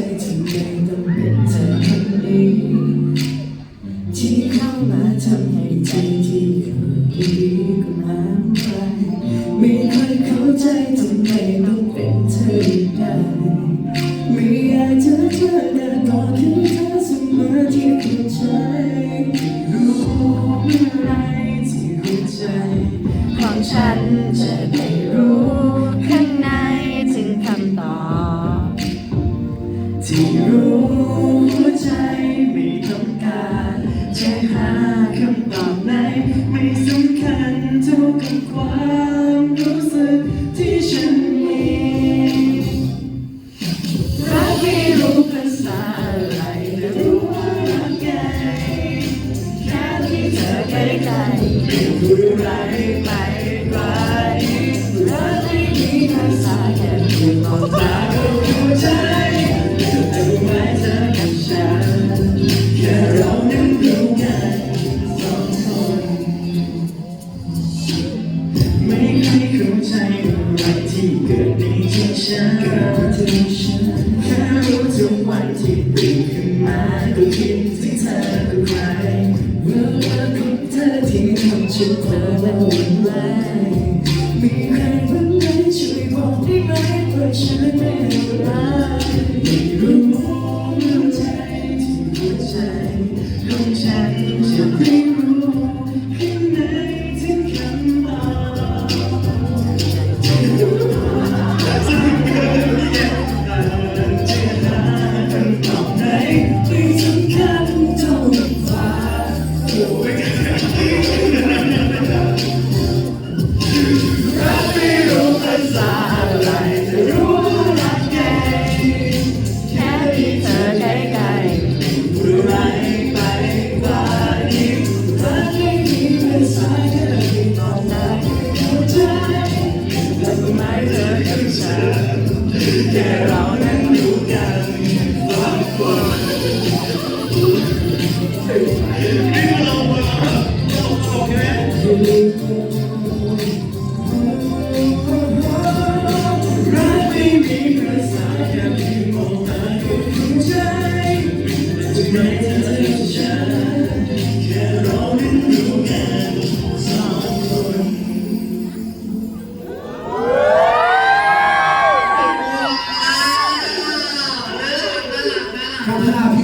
ใจทำไมต้องเป็นเธอคนนี้ ที่เข้ามาทำให้ใจที่เคยดีก็หายไปไม่เคยเข้าใจทำไมต้องเป็นเธอได้ไม่อยากจะเจอแต่ต่อคิดเธอเสมอที่ตัวใจรู้อะไรที่หัวใจของฉันจะได้รู้ รู้หัวใจไม่ต้องการจะหาคำตอบไหนไม่สำคัญเท่ากับความรู้สึกที่ฉันมีรักไม่รู้ภาษาอะไรแต่รู้ว่ารักไงแค่ที่เธอใกลไม่รู้อะไรไปไกลรักไม่มีภาษาแค่เพียงมองตา ที่เกิดในใจฉันแค่รู้ทุกวันที่ตื่นขึ้นมาก็คิดถึงเธอก็ใครเมื่อวันของเธอที่ทำฉันเธอและหวันไหว ฉันแค่เราอยู่กันสองคนที่เรเราโอเครักไม่มีภาแค่เพีองตาดูจะไม่เธฉัน Agradável.